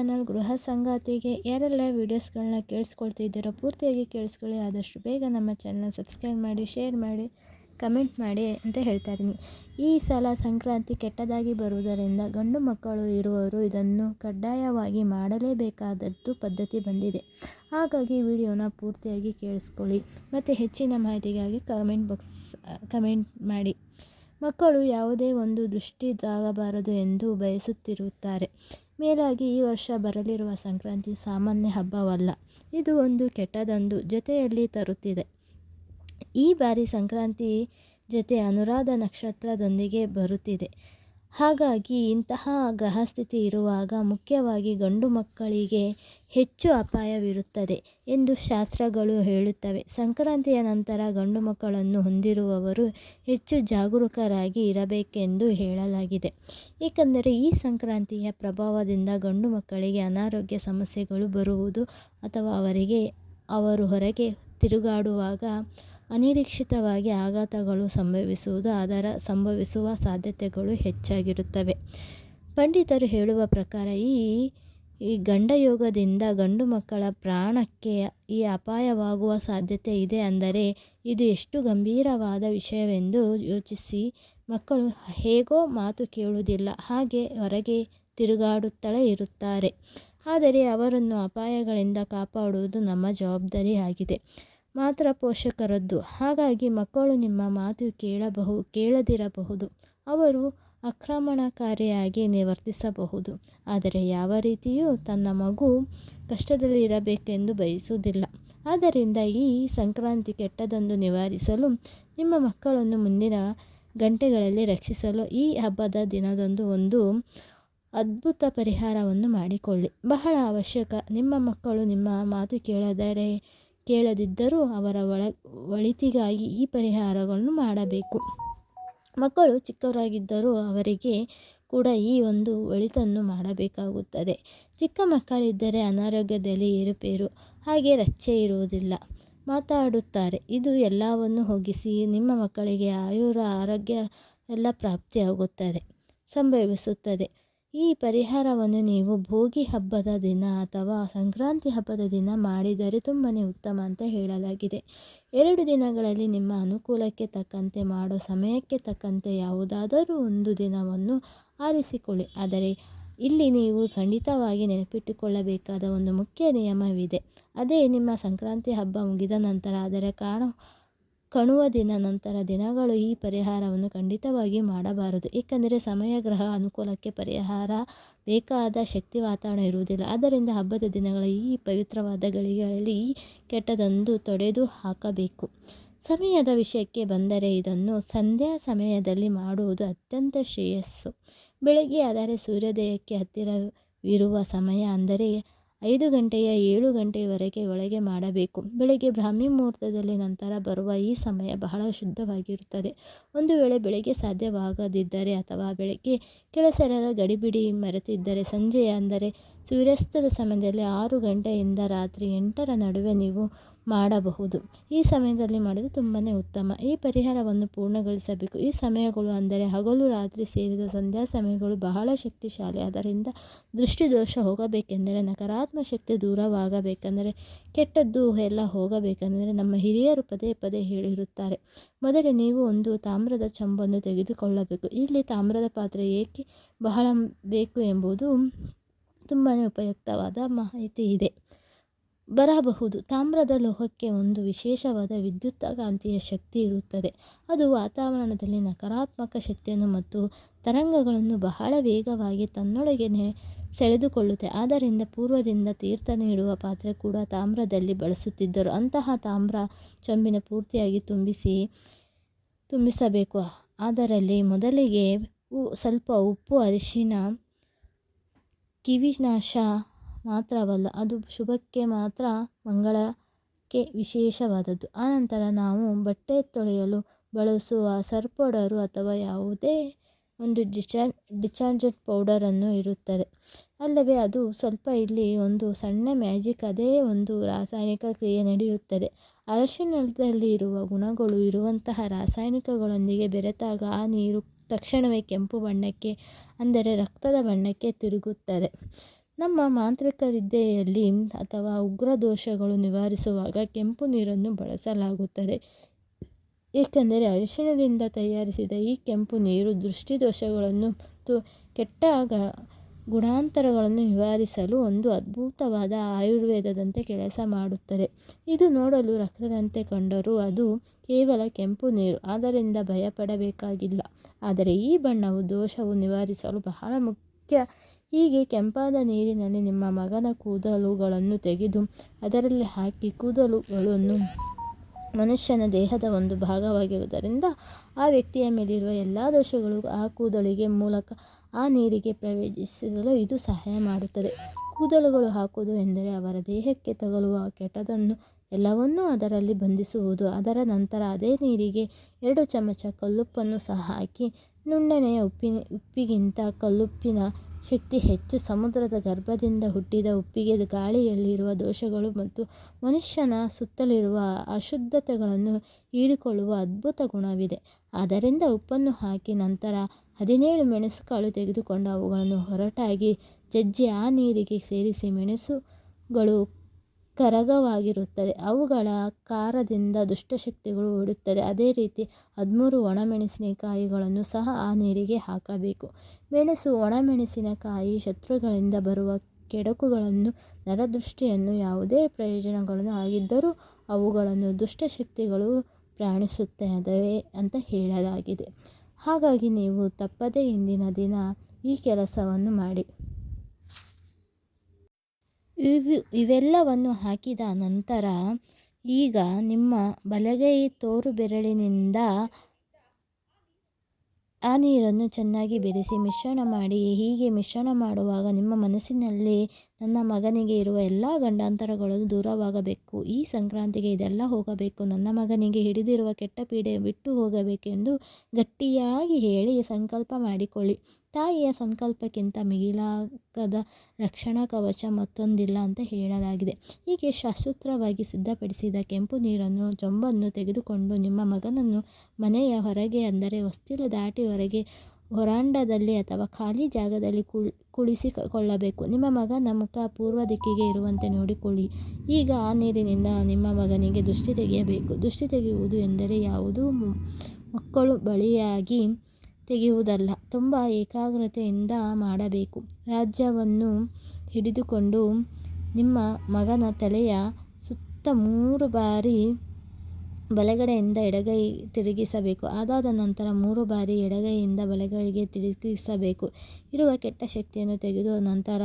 Channel ಗೃಹ ಸಂಗಾತಿಗೆ ಯಾರೆಲ್ಲ ವೀಡಿಯೋಸ್ಗಳನ್ನ ಕೇಳಿಸ್ಕೊಳ್ತಿದ್ದೀರೋ ಪೂರ್ತಿಯಾಗಿ ಕೇಳಿಸ್ಕೊಳ್ಳಿ. ಆದಷ್ಟು ಬೇಗ ನಮ್ಮ ಚಾನಲ್ ಸಬ್ಸ್ಕ್ರೈಬ್ ಮಾಡಿ, ಶೇರ್ ಮಾಡಿ, ಕಮೆಂಟ್ ಮಾಡಿ ಅಂತ ಹೇಳ್ತಾ ಇದ್ದೀನಿ. ಈ ಸಲ ಸಂಕ್ರಾಂತಿ ಕೆಟ್ಟದಾಗಿ ಬರುವುದರಿಂದ ಗಂಡು ಮಕ್ಕಳು ಇರುವವರು ಇದನ್ನು ಕಡ್ಡಾಯವಾಗಿ ಮಾಡಲೇಬೇಕಾದದ್ದು ಪದ್ಧತಿ ಬಂದಿದೆ. ಹಾಗಾಗಿ ವಿಡಿಯೋನ ಪೂರ್ತಿಯಾಗಿ ಕೇಳಿಸ್ಕೊಳ್ಳಿ. ಮತ್ತು ಹೆಚ್ಚಿನ ಮಾಹಿತಿಗಾಗಿ ಕಮೆಂಟ್ ಬಾಕ್ಸ್, ಕಮೆಂಟ್ ಮಾಡಿ. ಮಕ್ಕಳು ಯಾವುದೇ ಒಂದು ದೃಷ್ಟಿದಾಗಬಾರದು ಎಂದು ಬಯಸುತ್ತಿರುತ್ತಾರೆ. ಮೇಲಾಗಿ ಈ ವರ್ಷ ಬರಲಿರುವ ಸಂಕ್ರಾಂತಿ ಸಾಮಾನ್ಯ ಹಬ್ಬವಲ್ಲ. ಇದು ಒಂದು ಕೆಟ್ಟದೊಂದು ಜೊತೆಯಲ್ಲಿ ತರುತ್ತಿದೆ. ಈ ಬಾರಿ ಸಂಕ್ರಾಂತಿ ಜೊತೆ ಅನುರಾಧ ನಕ್ಷತ್ರದೊಂದಿಗೆ ಬರುತ್ತಿದೆ. ಹಾಗಾಗಿ ಇಂತಹ ಗ್ರಹಸ್ಥಿತಿ ಇರುವಾಗ ಮುಖ್ಯವಾಗಿ ಗಂಡು ಮಕ್ಕಳಿಗೆ ಹೆಚ್ಚು ಅಪಾಯವಿರುತ್ತದೆ ಎಂದು ಶಾಸ್ತ್ರಗಳು ಹೇಳುತ್ತವೆ. ಸಂಕ್ರಾಂತಿಯ ನಂತರ ಗಂಡು ಮಕ್ಕಳನ್ನು ಹೊಂದಿರುವವರು ಹೆಚ್ಚು ಜಾಗರೂಕರಾಗಿ ಇರಬೇಕೆಂದು ಹೇಳಲಾಗಿದೆ. ಏಕೆಂದರೆ ಈ ಸಂಕ್ರಾಂತಿಯ ಪ್ರಭಾವದಿಂದ ಗಂಡು ಮಕ್ಕಳಿಗೆ ಅನಾರೋಗ್ಯ ಸಮಸ್ಯೆಗಳು ಬರುವುದು ಅಥವಾ ಅವರಿಗೆ, ಅವರು ಹೊರಗೆ ತಿರುಗಾಡುವಾಗ ಅನಿರೀಕ್ಷಿತವಾಗಿ ಆಘಾತಗಳು ಸಂಭವಿಸುವುದು ಅದರ ಸಂಭವಿಸುವ ಸಾಧ್ಯತೆಗಳು ಹೆಚ್ಚಾಗಿರುತ್ತವೆ. ಪಂಡಿತರು ಹೇಳುವ ಪ್ರಕಾರ ಈ ಈ ಗಂಡಯೋಗದಿಂದ ಗಂಡು ಮಕ್ಕಳ ಪ್ರಾಣಕ್ಕೆ ಈ ಅಪಾಯವಾಗುವ ಸಾಧ್ಯತೆ ಇದೆ ಅಂದರೆ ಇದು ಎಷ್ಟು ಗಂಭೀರವಾದ ವಿಷಯವೆಂದು ಯೋಚಿಸಿ ಮಕ್ಕಳು ಹೇಗೋ ಮಾತು ಕೇಳುವುದಿಲ್ಲ, ಹಾಗೆ ಹೊರಗೆ ತಿರುಗಾಡುತ್ತಲೇ ಇರುತ್ತಾರೆ. ಆದರೆ ಅವರನ್ನು ಅಪಾಯಗಳಿಂದ ಕಾಪಾಡುವುದು ನಮ್ಮ ಜವಾಬ್ದಾರಿ ಆಗಿದೆ ಮಾತ್ರ ಪೋಷಕರದ್ದು. ಹಾಗಾಗಿ ಮಕ್ಕಳು ನಿಮ್ಮ ಮಾತು ಕೇಳಬಹು ಕೇಳದಿರಬಹುದು. ಅವರು ಆಕ್ರಮಣಕಾರಿಯಾಗಿ ನಿವರ್ತಿಸಬಹುದು. ಆದರೆ ಯಾವ ರೀತಿಯೂ ತನ್ನ ಮಗು ಕಷ್ಟದಲ್ಲಿ ಇರಬೇಕೆಂದು ಬಯಸುವುದಿಲ್ಲ. ಆದ್ದರಿಂದ ಈ ಸಂಕ್ರಾಂತಿ ಕೆಟ್ಟದನ್ನು ನಿವಾರಿಸಲು, ನಿಮ್ಮ ಮಕ್ಕಳನ್ನು ಮುಂದಿನ ಗಂಟೆಗಳಲ್ಲಿ ರಕ್ಷಿಸಲು ಈ ಹಬ್ಬದ ದಿನದಂದು ಒಂದು ಅದ್ಭುತ ಪರಿಹಾರವನ್ನು ಮಾಡಿಕೊಳ್ಳಿ. ಬಹಳ ಅವಶ್ಯಕ. ನಿಮ್ಮ ಮಕ್ಕಳು ನಿಮ್ಮ ಮಾತು ಕೇಳದರೆ ಕೇಳದಿದ್ದರೂ ಅವರ ಒಳ, ಒಳಿತಿಗಾಗಿ ಈ ಪರಿಹಾರಗಳನ್ನು ಮಾಡಬೇಕು. ಮಕ್ಕಳು ಚಿಕ್ಕವರಾಗಿದ್ದರೂ ಅವರಿಗೆ ಕೂಡ ಈ ಒಂದು ಒಳಿತನ್ನು ಮಾಡಬೇಕಾಗುತ್ತದೆ. ಚಿಕ್ಕ ಮಕ್ಕಳಿದ್ದರೆ ಅನಾರೋಗ್ಯದಲ್ಲಿ ಏರುಪೇರು ಹಾಗೆ ರಚ್ಚೆ ಇರುವುದಿಲ್ಲ. ಮಾತಾಡುತ್ತಾರೆ, ಇದು ಎಲ್ಲವನ್ನು ಹೋಗಿಸಿ, ನಿಮ್ಮ ಮಕ್ಕಳಿಗೆ ಆಯುರ ಆರೋಗ್ಯ ಎಲ್ಲ ಪ್ರಾಪ್ತಿಯಾಗುತ್ತದೆ. ಸಂಭವಿಸುತ್ತದೆ. ಈ ಪರಿಹಾರವನ್ನು ನೀವು ಭೋಗಿ ಹಬ್ಬದ ದಿನ ಅಥವಾ ಸಂಕ್ರಾಂತಿ ಹಬ್ಬದ ದಿನ ಮಾಡಿದರೆ ತುಂಬಾ ಉತ್ತಮ ಅಂತ ಹೇಳಲಾಗಿದೆ. ಎರಡು ದಿನಗಳಲ್ಲಿ ನಿಮ್ಮ ಅನುಕೂಲಕ್ಕೆ ತಕ್ಕಂತೆ ಮಾಡೋ ಸಮಯಕ್ಕೆ ತಕ್ಕಂತೆ ಯಾವುದಾದರೂ ಒಂದು ದಿನವನ್ನು ಆರಿಸಿಕೊಳ್ಳಿ. ಆದರೆ ಇಲ್ಲಿ ನೀವು ಖಂಡಿತವಾಗಿ ನೆನಪಿಟ್ಟುಕೊಳ್ಳಬೇಕಾದ ಒಂದು ಮುಖ್ಯ ನಿಯಮವಿದೆ. ಅದೇ ನಿಮ್ಮ ಸಂಕ್ರಾಂತಿ ಹಬ್ಬ ಮುಗಿದ ನಂತರ ಅದರ ಕಾಣ ಕಣುವ ದಿನ ನಂತರ ದಿನಗಳು ಈ ಪರಿಹಾರವನ್ನು ಖಂಡಿತವಾಗಿ ಮಾಡಬಾರದು. ಏಕೆಂದರೆ ಸಮಯ, ಗ್ರಹ ಅನುಕೂಲಕ್ಕೆ ಪರಿಹಾರ ಬೇಕಾದ ಶಕ್ತಿ ವಾತಾವರಣ ಇರುವುದಿಲ್ಲ. ಆದ್ದರಿಂದ ಹಬ್ಬದ ದಿನಗಳ ಈ ಪವಿತ್ರವಾದ ಗಳಿಗೆಗಳಲ್ಲಿ ಈ ಕೆಟ್ಟದೊಂದು ತೊಡೆದು ಹಾಕಬೇಕು. ಸಮಯದ ವಿಷಯಕ್ಕೆ ಬಂದರೆ ಇದನ್ನು ಸಂಧ್ಯಾ ಸಮಯದಲ್ಲಿ ಮಾಡುವುದು ಅತ್ಯಂತ ಶ್ರೇಯಸ್ಸು. ಬೆಳಗ್ಗೆ ಆದರೆ ಸೂರ್ಯೋದಯಕ್ಕೆ ಹತ್ತಿರವಿರುವ ಸಮಯ ಅಂದರೆ ಐದು ಗಂಟೆಯ ಏಳು ಗಂಟೆಯವರೆಗೆ ಒಳಗೆ ಮಾಡಬೇಕು. ಬೆಳಗ್ಗೆ ಬ್ರಾಹ್ಮಿ ಮುಹೂರ್ತದಲ್ಲಿ ನಂತರ ಬರುವ ಈ ಸಮಯ ಬಹಳ ಶುದ್ಧವಾಗಿರುತ್ತದೆ. ಒಂದು ವೇಳೆ ಬೆಳಗ್ಗೆ ಸಾಧ್ಯವಾಗದಿದ್ದರೆ ಅಥವಾ ಬೆಳಗ್ಗೆ ಕೆಲಸದ ಗಡಿಬಿಡಿ ಮರೆತಿದ್ದರೆ ಸಂಜೆ ಅಂದರೆ ಸೂರ್ಯಾಸ್ತದ ಸಮಯದಲ್ಲಿ ಆರು ಗಂಟೆಯಿಂದ ರಾತ್ರಿ ಎಂಟರ ನಡುವೆ ನೀವು ಮಾಡಬಹುದು. ಈ ಸಮಯದಲ್ಲಿ ಮಾಡಿದರೆ ತುಂಬಾ ಉತ್ತಮ. ಈ ಪರಿಹಾರವನ್ನು ಪೂರ್ಣಗೊಳಿಸಬೇಕು. ಈ ಸಮಯಗಳು ಅಂದರೆ ಹಗಲು, ರಾತ್ರಿ ಸೇರಿದ ಸಂಧ್ಯಾ ಸಮಯಗಳು ಬಹಳ ಶಕ್ತಿಶಾಲಿ. ಅದರಿಂದ ದೃಷ್ಟಿದೋಷ ಹೋಗಬೇಕೆಂದರೆ, ನಕಾರಾತ್ಮಕ ಶಕ್ತಿ ದೂರವಾಗಬೇಕೆಂದರೆ, ಕೆಟ್ಟದ್ದು ಎಲ್ಲ ಹೋಗಬೇಕೆಂದರೆ ನಮ್ಮ ಹಿರಿಯರು ಪದೇ ಪದೇ ಹೇಳಿರುತ್ತಾರೆ. ಮೊದಲೇ ನೀವು ಒಂದು ತಾಮ್ರದ ಚಂಬನ್ನು ತೆಗೆದುಕೊಳ್ಳಬೇಕು. ಇಲ್ಲಿ ತಾಮ್ರದ ಪಾತ್ರೆ ಏಕೆ ಬಹಳ ಬೇಕು ಎಂಬುದು ತುಂಬಾ ಉಪಯುಕ್ತವಾದ ಮಾಹಿತಿ ಇದೆ. ಬರಬಹುದು. ತಾಮ್ರದ ಲೋಹಕ್ಕೆ ಒಂದು ವಿಶೇಷವಾದ ವಿದ್ಯುತ್ಕಾಂತೀಯ ಶಕ್ತಿ ಇರುತ್ತದೆ. ಅದು ವಾತಾವರಣದಲ್ಲಿ ನಕಾರಾತ್ಮಕ ಶಕ್ತಿಯನ್ನು ಮತ್ತು ತರಂಗಗಳನ್ನು ಬಹಳ ವೇಗವಾಗಿ ತನ್ನೊಳಗೆ ಸೆಳೆದುಕೊಳ್ಳುತ್ತೆ. ಆದ್ದರಿಂದ ಪೂರ್ವದಿಂದ ತೀರ್ಥ ನೀಡುವ ಪಾತ್ರೆ ಕೂಡ ತಾಮ್ರದಲ್ಲಿ ಬಳಸುತ್ತಿದ್ದರು. ಅಂತಹ ತಾಮ್ರ ಚೊಂಬಿನ ಪೂರ್ತಿಯಾಗಿ ತುಂಬಿಸಿ, ತುಂಬಿಸಬೇಕು. ಅದರಲ್ಲಿ ಮೊದಲಿಗೆ ಸ್ವಲ್ಪ ಉಪ್ಪು, ಅರಿಶಿನ ಕಿವಿನಾಶ ಮಾತ್ರವಲ್ಲ, ಅದು ಶುಭಕ್ಕೆ ಮಾತ್ರ ಮಂಗಳಕ್ಕೆ ವಿಶೇಷವಾದದ್ದು. ಆನಂತರ ನಾವು ಬಟ್ಟೆ ತೊಳೆಯಲು ಬಳಸುವ ಸರ್ಪೌಡರು ಅಥವಾ ಯಾವುದೇ ಒಂದು ಡಿಚಾರ್ ಡಿಚಾರ್ಜೆಂಟ್ ಪೌಡರನ್ನು ಇರುತ್ತದೆ. ಅಲ್ಲವೇ, ಅದು ಸ್ವಲ್ಪ ಇಲ್ಲಿ ಒಂದು ಸಣ್ಣ ಮ್ಯಾಜಿಕ್, ಅದೇ ಒಂದು ರಾಸಾಯನಿಕ ಕ್ರಿಯೆ ನಡೆಯುತ್ತದೆ. ಅರಶಿನದಲ್ಲಿ ಇರುವ ಗುಣಗಳು ಇರುವಂತಹ ರಾಸಾಯನಿಕಗಳೊಂದಿಗೆ ಬೆರೆತಾಗ ಆ ನೀರು ತಕ್ಷಣವೇ ಕೆಂಪು ಬಣ್ಣಕ್ಕೆ, ಅಂದರೆ ರಕ್ತದ ಬಣ್ಣಕ್ಕೆ ತಿರುಗುತ್ತದೆ. ನಮ್ಮ ಮಾಂತ್ರಿಕ ವಿದ್ಯೆಯಲ್ಲಿ ಅಥವಾ ಉಗ್ರ ದೋಷಗಳು ನಿವಾರಿಸುವಾಗ ಕೆಂಪು ನೀರನ್ನು ಬಳಸಲಾಗುತ್ತದೆ. ಏಕೆಂದರೆ ಅರಿಶಿಣದಿಂದ ತಯಾರಿಸಿದ ಈ ಕೆಂಪು ನೀರು ದೃಷ್ಟಿ ದೋಷಗಳನ್ನು ಮತ್ತು ಕೆಟ್ಟ ಗುಣಾಂತರಗಳನ್ನು ನಿವಾರಿಸಲು ಒಂದು ಅದ್ಭುತವಾದ ಆಯುರ್ವೇದದಂತೆ ಕೆಲಸ ಮಾಡುತ್ತದೆ. ಇದು ನೋಡಲು ರಕ್ತದಂತೆ ಕಂಡರೂ ಅದು ಕೇವಲ ಕೆಂಪು ನೀರು, ಆದ್ದರಿಂದ ಭಯಪಡಬೇಕಾಗಿಲ್ಲ. ಆದರೆ ಈ ಬಣ್ಣವು ದೋಷವು ನಿವಾರಿಸಲು ಬಹಳ ಮುಖ್ಯ. ಹೀಗೆ ಕೆಂಪಾದ ನೀರಿನಲ್ಲಿ ನಿಮ್ಮ ಮಗನ ಕೂದಲುಗಳನ್ನು ತೆಗೆದು ಅದರಲ್ಲಿ ಹಾಕಿ ಕೂದಲುಗಳನ್ನು ಮನುಷ್ಯನ ದೇಹದ ಒಂದು ಭಾಗವಾಗಿರುವುದರಿಂದ ಆ ವ್ಯಕ್ತಿಯ ಮೇಲಿರುವ ಎಲ್ಲ ದೋಷಗಳು ಆ ಕೂದಲಿಗೆ ಮೂಲಕ ಆ ನೀರಿಗೆ ಪ್ರವೇಶಿಸಲು ಇದು ಸಹಾಯ ಮಾಡುತ್ತದೆ. ಕೂದಲುಗಳು ಹಾಕುವುದು ಎಂದರೆ ಅವರ ದೇಹಕ್ಕೆ ತಗಲುವ ಕೆಟ್ಟದನ್ನು ಎಲ್ಲವನ್ನೂ ಅದರಲ್ಲಿ ಬಂಧಿಸುವುದು. ಅದರ ನಂತರ ಅದೇ ನೀರಿಗೆ ಎರಡು ಚಮಚ ಕಲ್ಲುಪ್ಪನ್ನು ಸಹ ಹಾಕಿ, ನುಣ್ಣನೆಯ ಉಪ್ಪಿನ, ಉಪ್ಪಿಗಿಂತ ಕಲ್ಲುಪ್ಪಿನ ಶಕ್ತಿ ಹೆಚ್ಚು ಸಮುದ್ರದ ಗರ್ಭದಿಂದ ಹುಟ್ಟಿದ ಉಪ್ಪಿಗೆ ಗಾಳಿಯಲ್ಲಿರುವ ದೋಷಗಳು ಮತ್ತು ಮನುಷ್ಯನ ಸುತ್ತಲಿರುವ ಅಶುದ್ಧತೆಗಳನ್ನು ಹೀರಿಕೊಳ್ಳುವ ಅದ್ಭುತ ಗುಣವಿದೆ. ಆದ್ದರಿಂದ ಉಪ್ಪನ್ನು ಹಾಕಿ ನಂತರ ಹದಿನೇಳು ಮೆಣಸುಕಾಳು ತೆಗೆದುಕೊಂಡು ಅವುಗಳನ್ನು ಹೊರಟಾಗಿ ಜಜ್ಜಿ ಆ ನೀರಿಗೆ ಸೇರಿಸಿ ಮೆಣಸುಗಳು ಕರಗವಾಗಿರುತ್ತದೆ. ಅವುಗಳ ಕಾರದಿಂದ ದುಷ್ಟಶಕ್ತಿಗಳು ಓಡುತ್ತದೆ ಅದೇ ರೀತಿ ಹದಿಮೂರು ಒಣಮೆಣಸಿನಕಾಯಿಗಳನ್ನು ಸಹ ಆ ನೀರಿಗೆ ಹಾಕಬೇಕು. ಮೆಣಸು ಒಣಮೆಣಸಿನಕಾಯಿ ಶತ್ರುಗಳಿಂದ ಬರುವ ಕೆಡಕುಗಳನ್ನು, ನರದೃಷ್ಟಿಯನ್ನು, ಯಾವುದೇ ಪ್ರಯೋಜನಗಳನ್ನು ಆಗಿದ್ದರೂ ಅವುಗಳನ್ನು ದುಷ್ಟಶಕ್ತಿಗಳು ಪ್ರಾಣಿಸುತ್ತವೆ ಅಂತ ಹೇಳಲಾಗಿದೆ. ಹಾಗಾಗಿ ನೀವು ತಪ್ಪದೇ ಇಂದಿನ ದಿನ ಈ ಕೆಲಸವನ್ನು ಮಾಡಿ. ಇವು ಇವೆಲ್ಲವನ್ನು ಹಾಕಿದ ನಂತರ ಈಗ ನಿಮ್ಮ ಬಲಗೈ ತೋರು ಬೆರಳಿನಿಂದ ಆ ನೀರನ್ನು ಚೆನ್ನಾಗಿ ಬೆರೆಸಿ ಮಿಶ್ರಣ ಮಾಡಿ ಹೀಗೆ ಮಿಶ್ರಣ ಮಾಡುವಾಗ ನಿಮ್ಮ ಮನಸ್ಸಿನಲ್ಲಿ ನನ್ನ ಮಗನಿಗೆ ಇರುವ ಎಲ್ಲ ಗಂಡಾಂತರಗಳು ದೂರವಾಗಬೇಕು. ಈ ಸಂಕ್ರಾಂತಿಗೆ ಇದೆಲ್ಲ ಹೋಗಬೇಕು. ನನ್ನ ಮಗನಿಗೆ ಹಿಡಿದಿರುವ ಕೆಟ್ಟ ಪೀಡೆ ಬಿಟ್ಟು ಹೋಗಬೇಕೆಂದು ಗಟ್ಟಿಯಾಗಿ ಹೇಳಿ ಸಂಕಲ್ಪ ಮಾಡಿಕೊಳ್ಳಿ. ತಾಯಿಯ ಸಂಕಲ್ಪಕ್ಕಿಂತ ಮಿಗಿಲಾಗದ ರಕ್ಷಣಾ ಕವಚ ಮತ್ತೊಂದಿಲ್ಲ ಅಂತ ಹೇಳಲಾಗಿದೆ. ಹೀಗೆ ಶಾಸ್ತ್ರವಾಗಿ ಸಿದ್ಧಪಡಿಸಿದ ಕೆಂಪು ನೀರನ್ನು, ಜೊಂಬನ್ನು ತೆಗೆದುಕೊಂಡು ನಿಮ್ಮ ಮಗನನ್ನು ಮನೆಯ ಹೊರಗೆ ಅಂದರೆ ಹೊಸ್ತಿಲು ದಾಟಿ ಹೊರಗೆ ಹೊರಾಂಡದಲ್ಲಿ ಅಥವಾ ಖಾಲಿ ಜಾಗದಲ್ಲಿ ಕುಳ್, ಕುಳಿಸಿಕೊಳ್ಳಬೇಕು. ನಿಮ್ಮ ಮಗ ಮುಖ ಪೂರ್ವ ದಿಕ್ಕಿಗೆ ಇರುವಂತೆ ನೋಡಿಕೊಳ್ಳಿ. ಈಗ ಆ ನೀರಿನಿಂದ ನಿಮ್ಮ ಮಗನಿಗೆ ದೃಷ್ಟಿ ತೆಗೆಯಬೇಕು. ದೃಷ್ಟಿ ತೆಗೆಯುವುದು ಎಂದರೆ ಯಾವುದೂ? ಮಕ್ಕಳು ಬಳಿಯಾಗಿ ತೆಗೆಯುವುದಲ್ಲ, ತುಂಬ ಏಕಾಗ್ರತೆಯಿಂದ ಮಾಡಬೇಕು. ರಾಜ್ಯವನ್ನು ಹಿಡಿದುಕೊಂಡು ನಿಮ್ಮ ಮಗನ ತಲೆಯ ಸುತ್ತ ಮೂರು ಬಾರಿ ಬಲಗಡೆಯಿಂದ ಎಡಗೈ ತಿರುಗಿಸಬೇಕು. ಅದಾದ ನಂತರ ಮೂರು ಬಾರಿ ಎಡಗೈಯಿಂದ ಬಲಗೈಗೆ ತಿರುಗಿಸಬೇಕು. ಇರುವ ಕೆಟ್ಟ ಶಕ್ತಿಯನ್ನು ತೆಗೆದು ನಂತರ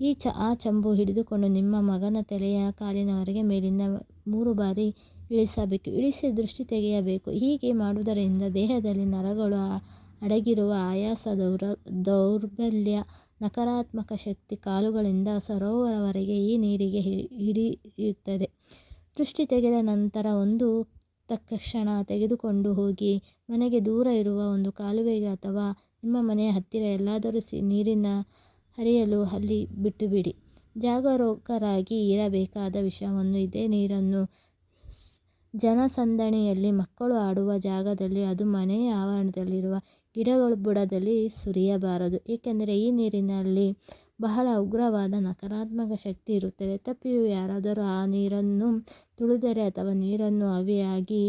ಈ ಚ, ಆ ಚಂಬು ಹಿಡಿದುಕೊಂಡು ನಿಮ್ಮ ಮಗನ ತಲೆಯ ಕಾಲಿನವರೆಗೆ ಮೇಲಿಂದ ಮೂರು ಬಾರಿ ಇಳಿಸಬೇಕು. ಇಳಿಸಿ ದೃಷ್ಟಿ ತೆಗೆಯಬೇಕು. ಹೀಗೆ ಮಾಡುವುದರಿಂದ ದೇಹದಲ್ಲಿ ನರಗಳು ಅಡಗಿರುವ ಆಯಾಸ, ದೌರ, ದೌರ್ಬಲ್ಯ, ನಕಾರಾತ್ಮಕ ಶಕ್ತಿ ಕಾಲುಗಳಿಂದ ಸರೋವರವರೆಗೆ ಈ ನೀರಿಗೆ ಹಿಡಿಯುತ್ತದೆ. ದೃಷ್ಟಿ ತೆಗೆದ ನಂತರ ಒಂದು ತಕ್ಷಣ ತೆಗೆದುಕೊಂಡು ಹೋಗಿ ಮನೆಗೆ ದೂರ ಇರುವ ಒಂದು ಕಾಲುವೆಗೆ ಅಥವಾ ನಿಮ್ಮ ಮನೆಯ ಹತ್ತಿರ ಎಲ್ಲಾದರೂ ಸಿ ನೀರಿನ ಹರಿಯಲು ಅಲ್ಲಿ ಬಿಟ್ಟುಬಿಡಿ. ಜಾಗರೂಕರಾಗಿ ಇರಬೇಕಾದ ವಿಷಯವನ್ನು ಇದೇ ನೀರನ್ನು ಜನಸಂದಣಿಯಲ್ಲಿ ಮಕ್ಕಳು ಆಡುವ ಜಾಗದಲ್ಲಿ ಅದು ಮನೆಯ ಆವರಣದಲ್ಲಿರುವ ಗಿಡಗಳು ಬುಡದಲ್ಲಿ ಸುರಿಯಬಾರದು. ಏಕೆಂದರೆ ಈ ನೀರಿನಲ್ಲಿ ಬಹಳ ಉಗ್ರವಾದ ನಕಾರಾತ್ಮಕ ಶಕ್ತಿ ಇರುತ್ತದೆ. ತಪ್ಪಿಯು ಯಾರಾದರೂ ಆ ನೀರನ್ನು ತುಳಿದರೆ ಅಥವಾ ನೀರನ್ನು ಅವಿಯಾಗಿ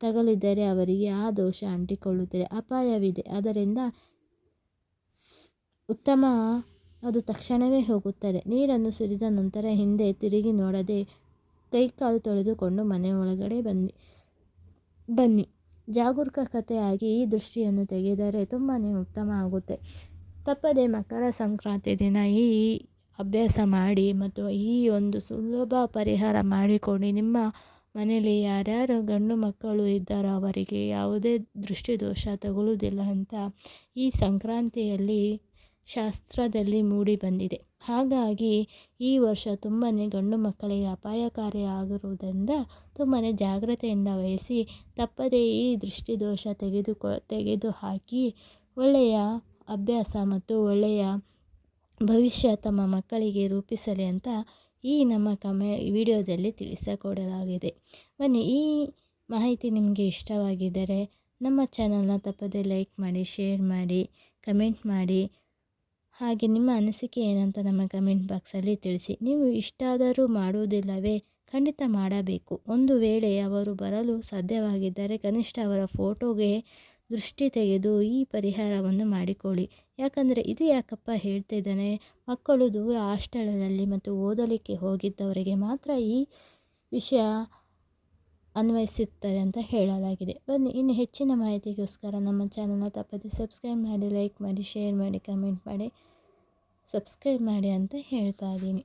ತಗಲಿದರೆ ಅವರಿಗೆ ಆ ದೋಷ ಅಂಟಿಕೊಳ್ಳುತ್ತದೆ. ಅಪಾಯವಿದೆ. ಅದರಿಂದ ಉತ್ತಮ ಅದು ತಕ್ಷಣವೇ ಹೋಗುತ್ತದೆ. ನೀರನ್ನು ಸುರಿದ ನಂತರ ಹಿಂದೆ ತಿರುಗಿ ನೋಡದೆ ಕೈಕಾಲು ತೊಳೆದುಕೊಂಡು ಮನೆ ಒಳಗಡೆ ಬನ್ನಿ. ಬನ್ನಿ ಜಾಗರೂಕತೆಯಾಗಿ ಈ ದೃಷ್ಟಿಯನ್ನು ತೆಗೆದರೆ ತುಂಬಾ ಉತ್ತಮ ಆಗುತ್ತೆ. ತಪ್ಪದೆ ಮಕರ ಸಂಕ್ರಾಂತಿ ದಿನ ಈ ಅಭ್ಯಾಸ ಮಾಡಿ ಮತ್ತು ಈ ಒಂದು ಸುಲಭ ಪರಿಹಾರ ಮಾಡಿಕೊಂಡು ನಿಮ್ಮ ಮನೆಯಲ್ಲಿ ಯಾರ್ಯಾರು ಗಂಡು ಮಕ್ಕಳು ಇದ್ದಾರೋ ಅವರಿಗೆ ಯಾವುದೇ ದೃಷ್ಟಿದೋಷ ತಗೊಳ್ಳುವುದಿಲ್ಲ ಅಂತ ಈ ಸಂಕ್ರಾಂತಿಯಲ್ಲಿ ಶಾಸ್ತ್ರದಲ್ಲಿ ಮೂಡಿ ಬಂದಿದೆ. ಹಾಗಾಗಿ ಈ ವರ್ಷ ತುಂಬಾ ಗಂಡು ಮಕ್ಕಳಿಗೆ ಅಪಾಯಕಾರಿ ಆಗಿರುವುದರಿಂದ ತುಂಬಾ ಜಾಗ್ರತೆಯಿಂದ ವಹಿಸಿ ತಪ್ಪದೇ ಈ ದೃಷ್ಟಿದೋಷ ತೆಗೆದುಕೊ, ತೆಗೆದುಹಾಕಿ ಒಳ್ಳೆಯ ಅಭ್ಯಾಸ ಮತ್ತು ಒಳ್ಳೆಯ ಭವಿಷ್ಯ ತಮ್ಮ ಮಕ್ಕಳಿಗೆ ರೂಪಿಸಲಿ ಅಂತ ಈ ನಮ್ಮ ಕಮೆ ವಿಡಿಯೋದಲ್ಲಿ ತಿಳಿಸಿಕೊಡಲಾಗಿದೆ. ಬನ್ನಿ, ಈ ಮಾಹಿತಿ ನಿಮಗೆ ಇಷ್ಟವಾಗಿದ್ದರೆ ನಮ್ಮ ಚಾನಲ್ನ ತಪ್ಪದೆ ಲೈಕ್ ಮಾಡಿ, ಶೇರ್ ಮಾಡಿ, ಕಮೆಂಟ್ ಮಾಡಿ. ಹಾಗೆ ನಿಮ್ಮ ಅನಿಸಿಕೆ ಏನಂತ ನಮ್ಮ ಕಮೆಂಟ್ ಬಾಕ್ಸಲ್ಲಿ ತಿಳಿಸಿ. ನೀವು ಇಷ್ಟಾದರೂ ಮಾಡುವುದಿಲ್ಲವೇ ಖಂಡಿತ ಮಾಡಬೇಕು. ಒಂದು ವೇಳೆ ಅವರು ಬರಲು ಸಾಧ್ಯವಾಗಿದ್ದರೆ ಕನಿಷ್ಠ ಅವರ ಫೋಟೋಗೆ ದೃಷ್ಟಿ ತೆಗೆದು ಈ ಪರಿಹಾರವನ್ನು ಮಾಡಿಕೊಳ್ಳಿ. ಯಾಕಂದರೆ ಇದು ಯಾಕಪ್ಪ ಹೇಳ್ತಾ ಇದ್ದಾನೆ? ಮಕ್ಕಳು ದೂರ ಹಾಸ್ಟೆಲಲ್ಲಿ ಮತ್ತು ಓದಲಿಕ್ಕೆ ಹೋಗಿದ್ದವರಿಗೆ ಮಾತ್ರ ಈ ವಿಷಯ ಅನ್ವಯಿಸುತ್ತದೆ ಅಂತ ಹೇಳಲಾಗಿದೆ. ಬನ್ನಿ, ಇನ್ನು ಹೆಚ್ಚಿನ ಮಾಹಿತಿಗೋಸ್ಕರ ನಮ್ಮ ಚಾನಲ್ನ ತಪ್ಪದೆ ಸಬ್ಸ್ಕ್ರೈಬ್ ಮಾಡಿ, ಲೈಕ್ ಮಾಡಿ, ಶೇರ್ ಮಾಡಿ, ಕಮೆಂಟ್ ಮಾಡಿ, ಸಬ್ಸ್ಕ್ರೈಬ್ ಮಾಡಿ ಅಂತ ಹೇಳ್ತಾ ಇದ್ದೀನಿ.